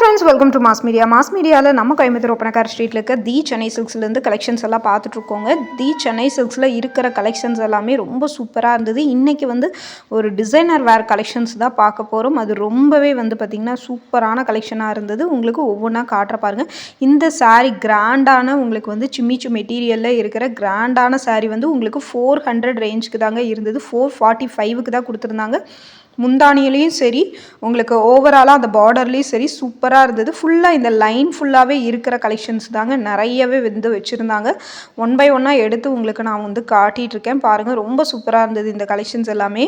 Friends welcome to mass media mass மீடியாவில் நம்ம கோயம்புத்தூர் ஒப்பனக்கார் ஸ்ட்ரீட்டில் இருக்க தி சென்னை சில்க்ஸ்லேருந்து கலெக்ஷன்ஸ் எல்லாம் பார்த்துட்ருக்கோங்க. தி சென்னை சில்க்ஸில் இருக்கிற கலெக்ஷன்ஸ் எல்லாமே ரொம்ப சூப்பராக இருந்தது. இன்றைக்கி வந்து ஒரு டிசைனர் வேர் கலெக்ஷன்ஸ் தான் பார்க்க போகிறோம் அது ரொம்பவே வந்து பார்த்திங்கன்னா சூப்பரான கலெக்ஷனாக இருந்தது. உங்களுக்கு ஒவ்வொன்றா காட்டுற பாருங்கள் இந்த சாரீ கிராண்டான உங்களுக்கு வந்து சிம்மிச்சு மெட்டீரியலில் இருக்கிற கிராண்டான சாரீ வந்து உங்களுக்கு ஃபோர் ஹண்ட்ரட் ரேஞ்சுக்கு தாங்க இருந்தது. ஃபோர் ஃபார்ட்டி ஃபைவுக்கு தான் கொடுத்துருந்தாங்க. முந்தானியிலையும் சரி உங்களுக்கு ஓவராலாக அந்த பார்டர்லேயும் சரி சூப்பராக இருந்தது. ஃபுல்லாக இந்த லைன் ஃபுல்லாகவே இருக்கிற கலெக்ஷன்ஸ் தாங்க நிறையவே வந்து வச்சுருந்தாங்க. ஒன் பை ஒன்னாக எடுத்து உங்களுக்கு நான் வந்து காட்டிகிட்ருக்கேன் பாருங்கள் ரொம்ப சூப்பராக இருந்தது இந்த கலெக்ஷன்ஸ் எல்லாமே.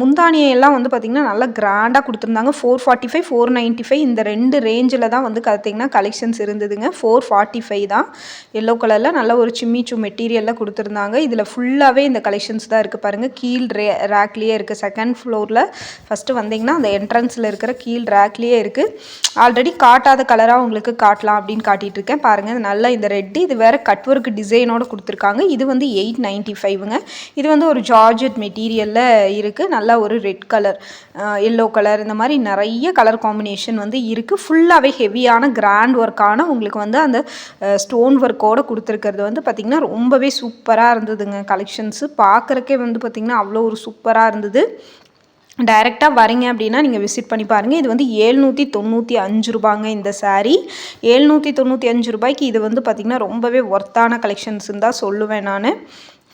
முந்தானியெல்லாம் எல்லாம் வந்து பார்த்திங்கன்னா நல்லா கிராண்டாக கொடுத்துருந்தாங்க. Four forty five four ninety five இந்த ரெண்டு ரேஞ்சில் தான் வந்து பார்த்திங்கன்னா கலெக்ஷன்ஸ் இருந்ததுங்க. ஃபோர் ஃபார்ட்டி ஃபைவ் தான் எல்லோ கலரில் நல்ல ஒரு சிம்மிச்சு மெட்டீரியலில் கொடுத்துருந்தாங்க. இதில் ஃபுல்லாகவே இந்த கலெக்ஷன்ஸ் தான் இருக்குது பாருங்கள் கீழ் ரே ரேக்லேயே இருக்குது செகண்ட் ஃப்ளோரில் ஃபஸ்ட்டு வந்தீங்கன்னா அந்த என்ட்ரன்ஸில் இருக்கிற கீழ் ரேக்லேயே இருக்குது ஆல்ரெடி காட்டாத கலராக உங்களுக்கு காட்டலாம் அப்படின்னு காட்டிகிட்டு இருக்கேன் பாருங்கள் இது நல்லா இந்த ரெட்டு இது வேறு கட் ஒர்க் டிசைனோடு கொடுத்துருக்காங்க. இது வந்து எயிட் நைன்ட்டி ஃபைவுங்க இது வந்து ஒரு ஜார்ஜெட் மெட்டீரியலில் இருக்குது நல்லா ஒரு ரெட் கலர் எல்லோ கலர் இந்த மாதிரி நிறைய கலர் காம்பினேஷன் வந்து இருக்குது ஃபுல்லாகவே ஹெவியான கிராண்ட் ஒர்க்கான உங்களுக்கு வந்து அந்த ஸ்டோன் ஒர்க்கோடு கொடுத்துருக்கிறது வந்து பார்த்திங்கன்னா ரொம்பவே சூப்பராக இருந்ததுங்க கலெக்ஷன்ஸு பார்க்குறக்கே வந்து பார்த்திங்கன்னா அவ்வளோ ஒரு சூப்பராக இருந்தது. டைரெக்டாக வரீங்க அப்படின்னா நீங்கள் விசிட் பண்ணி பாருங்கள் இது வந்து ஏழ்நூற்றி தொண்ணூற்றி அஞ்சு ரூபாங்க இந்த சாரீ ஏழ்நூற்றி தொண்ணூற்றி அஞ்சு ரூபாய்க்கு இது வந்து பார்த்திங்கன்னா ரொம்பவே ஒர்த்தான கலெக்ஷன்ஸ்ன்னு தான் சொல்லுவேன் நான்.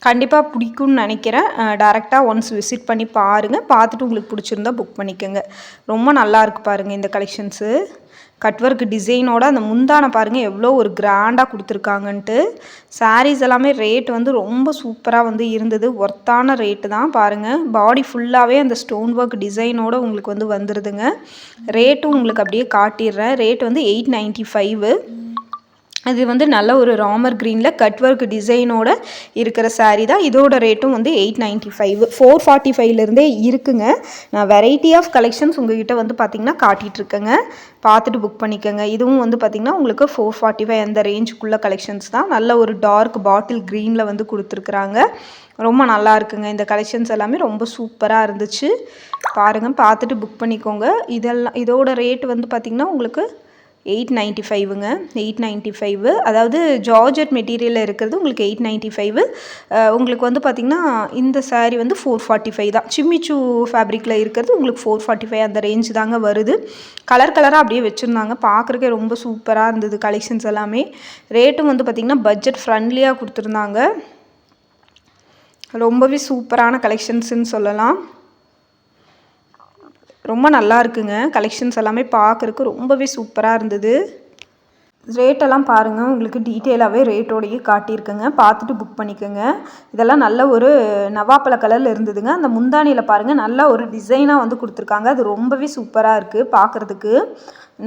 கண்டிப்பாக பிடிக்கும்னு நினைக்கிறேன். டேரெக்டாக ஒன்ஸ் விசிட் பண்ணி பாருங்கள் பார்த்துட்டு உங்களுக்கு பிடிச்சிருந்தா புக் பண்ணிக்கோங்க. ரொம்ப நல்லா இருக்கு பாருங்கள் இந்த கலெக்ஷன்ஸு கட்வொர்க் டிசைனோட அந்த முந்தானை பாருங்கள் எவ்வளோ ஒரு கிராண்டாக கொடுத்துருக்காங்கன்ட்டு. சாரீஸ் எல்லாமே ரேட் வந்து ரொம்ப சூப்பராக வந்து இருந்தது. ஒர்த்தான ரேட்டு தான் பாருங்கள் பாடி ஃபுல்லாகவே அந்த ஸ்டோன் ஒர்க் டிசைனோட உங்களுக்கு வந்து வந்துடுதுங்க ரேட்டும் உங்களுக்கு அப்படியே காட்டிடுறேன். ரேட் வந்து எயிட் நைன்ட்டி ஃபைவு இது வந்து நல்ல ஒரு ராமர் க்ரீனில் கட் ஒர்க் டிசைனோட இருக்கிற சாரீ தான். இதோட ரேட்டும் வந்து eight ninety five four forty ஃபைவ்லேருந்தே இருக்குங்க. நான் வெரைட்டி ஆஃப் கலெக்ஷன்ஸ் உங்ககிட்ட வந்து பார்த்திங்கன்னா காட்டிகிட்ருக்கேங்க பார்த்துட்டு புக் பண்ணிக்கோங்க. இதுவும் வந்து பார்த்திங்கன்னா உங்களுக்கு ஃபோர் ஃபார்ட்டி ஃபைவ் அந்த ரேஞ்சுக்குள்ளே கலெக்ஷன்ஸ் தான். நல்ல ஒரு டார்க் பாட்டில் க்ரீனில் வந்து கொடுத்துருக்குறாங்க. ரொம்ப நல்லா இருக்குங்க. இந்த கலெக்ஷன்ஸ் எல்லாமே ரொம்ப சூப்பராக இருந்துச்சு. பாருங்கள் பார்த்துட்டு புக் பண்ணிக்கோங்க. இதெல்லாம் இதோட ரேட் வந்து பார்த்திங்கன்னா உங்களுக்கு eight ninety ஃபைவுங்க. Eight ninety five. அதாவது ஜார்ஜட் மெட்டீரியலில் இருக்கிறது உங்களுக்கு எயிட் நைன்ட்டி ஃபைவு. உங்களுக்கு வந்து பார்த்திங்கன்னா இந்த சாரீ வந்து ஃபோர் ஃபார்ட்டி ஃபைவ் தான். சிம்மிச்சூ ஃபேப்ரிக்கில் இருக்கிறது உங்களுக்கு ஃபோர் ஃபார்ட்டி ஃபைவ் அந்த ரேஞ்ச் தாங்க வருது. கலர் கலராக அப்படியே வச்சுருந்தாங்க. பார்க்குறக்கே ரொம்ப சூப்பராக இருந்தது கலெக்ஷன்ஸ் எல்லாமே. ரேட்டும் வந்து பார்த்திங்கன்னா பட்ஜெட் ஃப்ரெண்ட்லியாக கொடுத்துருந்தாங்க. ரொம்பவே சூப்பரான கலெக்ஷன்ஸுன்னு சொல்லலாம். ரொம்ப நல்லா இருக்குங்க. கலெக்ஷன்ஸ் எல்லாமே பார்க்குறக்கு ரொம்பவே சூப்பராக இருந்தது. ரேட்டெல்லாம் பாருங்கள் உங்களுக்கு டீட்டெயிலாகவே ரேட்டோடையே காட்டியிருக்குங்க. பார்த்துட்டு புக் பண்ணிக்கோங்க. இதெல்லாம் நல்ல ஒரு நவாப்பழ கலரில் இருந்ததுங்க. அந்த முந்தானியில் பாருங்கள் நல்ல ஒரு டிசைனாக வந்து கொடுத்துருக்காங்க. அது ரொம்பவே சூப்பராக இருக்குது பார்க்குறதுக்கு.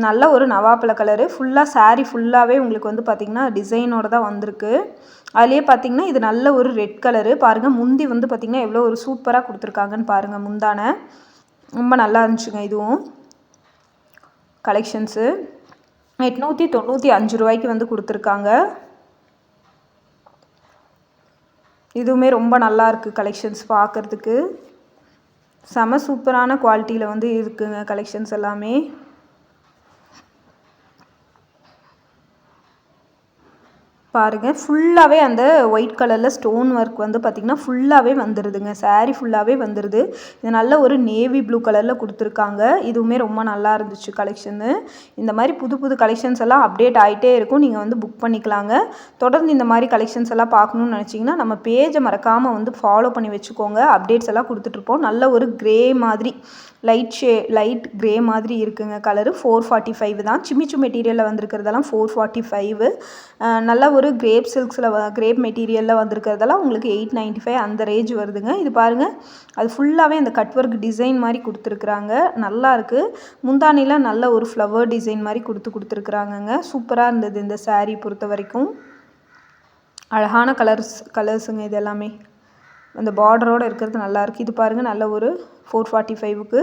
நல்ல ஒரு நவாப்பழ கலரு ஃபுல்லாக saree ஃபுல்லாகவே உங்களுக்கு வந்து பார்த்திங்கன்னா டிசைனோட தான் வந்திருக்கு. அதுலேயே பார்த்தீங்கன்னா இது நல்ல ஒரு ரெட் கலரு பாருங்கள் முந்தி வந்து பார்த்திங்கன்னா எவ்வளோ ஒரு சூப்பராக கொடுத்துருக்காங்கன்னு பாருங்கள் முந்தானை. ரொம்ப நல்லா இருந்துச்சுங்க இதுவும். கலெக்ஷன்ஸு எட்நூற்றி தொண்ணூற்றி அஞ்சு ரூபாய்க்கு வந்து கொடுத்துருக்காங்க. இதுவுமே ரொம்ப நல்லா இருக்குது கலெக்ஷன்ஸ் பார்க்குறதுக்கு செம சூப்பரான குவாலிட்டியில் வந்து இருக்குங்க கலெக்ஷன்ஸ் எல்லாமே. பாருங்கள் ஃபுல்லாகவே அந்த ஒயிட் கலரில் ஸ்டோன் ஒர்க் வந்து பார்த்திங்கன்னா ஃபுல்லாகவே வந்துடுதுங்க சாரீ ஃபுல்லாகவே வந்துடுது இது நல்ல ஒரு நேவி ப்ளூ கலரில் கொடுத்துருக்காங்க. இதுவுமே ரொம்ப நல்லா இருந்துச்சு கலெக்ஷனு இந்த மாதிரி புது புது கலெக்ஷன்ஸ் எல்லாம் அப்டேட் ஆகிட்டே இருக்கும். நீங்கள் வந்து புக் பண்ணிக்கலாங்க. தொடர்ந்து இந்த மாதிரி கலெக்ஷன்ஸ் எல்லாம் பார்க்கணுன்னு நினச்சிங்கன்னா நம்ம பேஜை மறக்காமல் வந்து ஃபாலோ பண்ணி வச்சுக்கோங்க. அப்டேட்ஸ் எல்லாம் கொடுத்துட்ருப்போம் நல்ல ஒரு கிரே மாதிரி. லைட் ஷே லைட் கிரே மாதிரி இருக்குங்க கலரு ஃபோர் ஃபார்ட்டி ஃபைவ் தான் சிமிச்சு மெட்டீரியலில் வந்திருக்கிறதெல்லாம் ஃபோர் ஃபார்ட்டி ஃபைவ் நல்ல ஒரு கிரேப் சில்க்ஸில் கிரேப் மெட்டீரியலில் வந்திருக்கிறதெல்லாம் உங்களுக்கு எயிட் நைன்ட்டி ஃபைவ் அந்த ரேஞ்ச் வருதுங்க. இது பாருங்கள் அது ஃபுல்லாகவே அந்த கட் ஒர்க் டிசைன் மாதிரி கொடுத்துருக்குறாங்க. நல்லா இருக்குது முந்தானியில் நல்ல ஒரு ஃப்ளவர் டிசைன் மாதிரி கொடுத்து கொடுத்துருக்குறாங்கங்க. சூப்பராக இருந்தது இந்த சாரீ பொறுத்த வரைக்கும். அழகான கலர்ஸ் கலர்ஸுங்க இது எல்லாமே. அந்த பார்டரோடு இருக்கிறது நல்லாயிருக்கு. இது பாருங்கள் நல்ல ஒரு ஃபோர் ஃபார்ட்டி ஃபைவுக்கு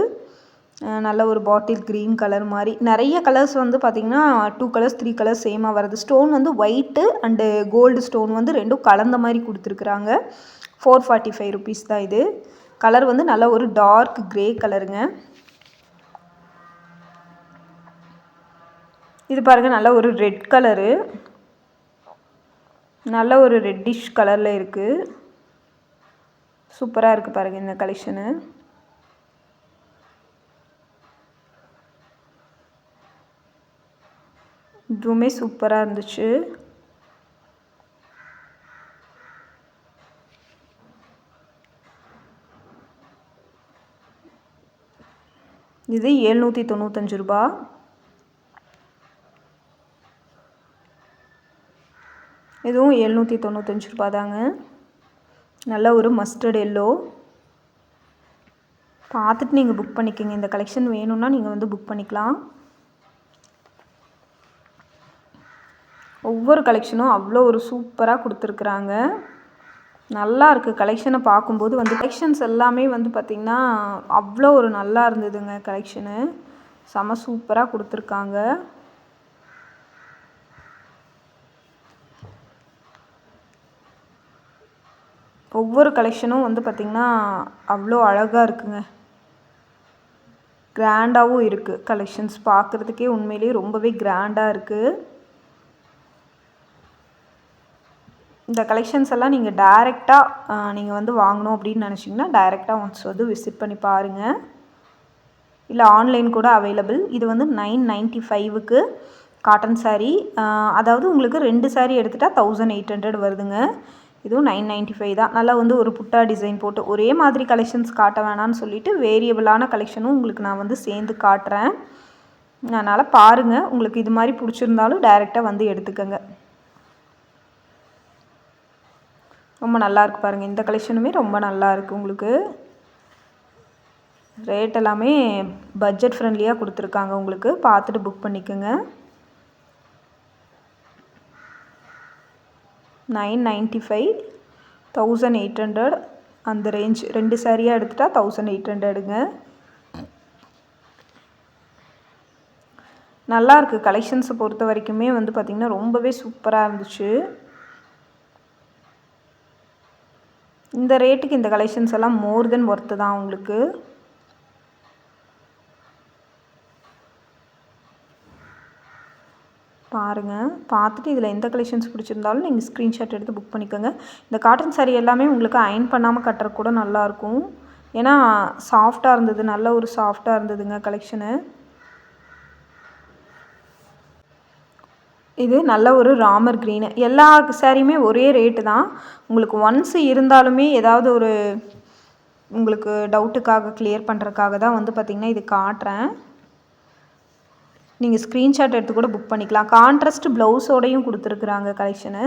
நல்ல ஒரு பாட்டில் க்ரீன் கலர் மாதிரி நிறைய கலர்ஸ் வந்து பார்த்திங்கன்னா டூ கலர்ஸ் த்ரீ கலர்ஸ் சேமாக வருது. ஸ்டோன் வந்து ஒயிட்டு அண்டு கோல்டு ஸ்டோன் வந்து ரெண்டும் கலந்த மாதிரி கொடுத்துருக்குறாங்க. ஃபோர் ஃபார்ட்டி ஃபைவ் ருபீஸ் தான் இது. கலர் வந்து நல்ல ஒரு டார்க் க்ரே கலருங்க இது பாருங்கள் நல்ல ஒரு ரெட் கலரு நல்ல ஒரு ரெட்டிஷ் கலரில் இருக்குது சூப்பராக இருக்குது பாருங்கள் இந்த கலெக்ஷனு இதுவுமே சூப்பராக இருந்துச்சு. இது எழுநூற்றி தொண்ணூத்தஞ்சு ரூபா. இதுவும் எழுநூற்றி தொண்ணூத்தஞ்சு ரூபா தாங்க நல்ல ஒரு மஸ்டர்ட் எல்லோ பார்த்துட்டு நீங்கள் புக் பண்ணிக்கோங்க. இந்த கலெக்ஷன் வேணும்னா நீங்கள் வந்து புக் பண்ணிக்கலாம். ஒவ்வொரு கலெக்ஷனும் அவ்வளோ ஒரு சூப்பராக கொடுத்துருக்குறாங்க. நல்லா இருக்குது கலெக்ஷனை பார்க்கும்போது வந்து கலெக்ஷன்ஸ் எல்லாமே வந்து பார்த்திங்கன்னா அவ்வளோ ஒரு நல்லா இருந்ததுங்க கலெக்ஷனு செம சூப்பராக கொடுத்துருக்காங்க. ஒவ்வொரு கலெக்ஷனும் வந்து பார்த்திங்கன்னா அவ்வளோ அழகாக இருக்குங்க. கிராண்டாகவும் இருக்குது கலெக்ஷன்ஸ் பார்க்குறதுக்கே உண்மையிலேயே ரொம்பவே கிராண்டாக இருக்குது இந்த கலெக்ஷன்ஸ் எல்லாம் நீங்கள் டைரெக்டாக நீங்கள் வந்து வாங்கணும் அப்படின்னு நினச்சிங்கன்னா டைரெக்டாக ஒன்ஸ் வந்து விசிட் பண்ணி பாருங்கள் இல்லை ஆன்லைன் கூட அவைலபிள் இது வந்து நைன் நைன்ட்டி ஃபைவுக்கு காட்டன் சாரீ அதாவது உங்களுக்கு ரெண்டு சாரீ எடுத்துகிட்டா தௌசண்ட் எயிட் ஹண்ட்ரட் வருதுங்க. இதுவும் நைன் நைன்ட்டி ஃபைவ் தான். நல்லா வந்து ஒரு புட்டா டிசைன் போட்டு ஒரே மாதிரி கலெக்ஷன்ஸ் காட்ட வேணாம்னு சொல்லிட்டு வேரியபிளான கலெக்ஷனும் உங்களுக்கு நான் வந்து சேர்ந்து காட்டுறேன். அதனால் பாருங்கள் உங்களுக்கு இது மாதிரி பிடிச்சிருந்தாலும் டைரெக்டாக வந்து எடுத்துக்கோங்க. ரொம்ப நல்லாயிருக்கு பாருங்கள் இந்த கலெக்ஷனுமே ரொம்ப நல்லா இருக்குது உங்களுக்கு. ரேட் எல்லாமே பட்ஜெட் ஃப்ரெண்ட்லியாக கொடுத்துருக்காங்க உங்களுக்கு. பார்த்துட்டு புக் பண்ணிக்கோங்க. Nine ninety five thousand eight hundred அந்த ரேஞ்ச் ரெண்டு சாரியாக எடுத்துட்டா தௌசண்ட் எயிட் ஹண்ட்ரடுங்க. நல்லா இருக்குது கலெக்ஷன்ஸை பொறுத்த வரைக்குமே வந்து பார்த்திங்கன்னா ரொம்பவே சூப்பராக இருந்துச்சு. இந்த ரேட்டுக்கு இந்த கலெக்ஷன்ஸ் எல்லாம் மோர் தென் ஒர்த்து தான் உங்களுக்கு. பாருங்கள் பார்த்துட்டு இதில் எந்த கலெக்ஷன்ஸ் பிடிச்சிருந்தாலும் நீங்கள் ஸ்க்ரீன்ஷாட் எடுத்து புக் பண்ணிக்கோங்க. இந்த காட்டன் சாரீ எல்லாமே உங்களுக்கு அயன் பண்ணாமல் கட்டுறது கூட நல்லாயிருக்கும் ஏன்னா சாஃப்டாக இருந்தது. நல்ல ஒரு சாஃப்டாக இருந்ததுங்க கலெக்ஷனு இது நல்ல ஒரு ராமர் க்ரீனு எல்லா சாரியுமே ஒரே ரேட்டு தான். உங்களுக்கு ஒன்ஸ் இருந்தாலுமே ஏதாவது ஒரு உங்களுக்கு டவுட்டுக்காக கிளியர் பண்ணுறதுக்காக தான் வந்து பார்த்திங்கன்னா இது காட்டுறேன். நீங்கள் ஸ்க்ரீன்ஷாட் எடுத்து கூட புக் பண்ணிக்கலாம். கான்ட்ராஸ்ட் ப்ளவுஸோடையும் கொடுத்துருக்குறாங்க கலெக்ஷனு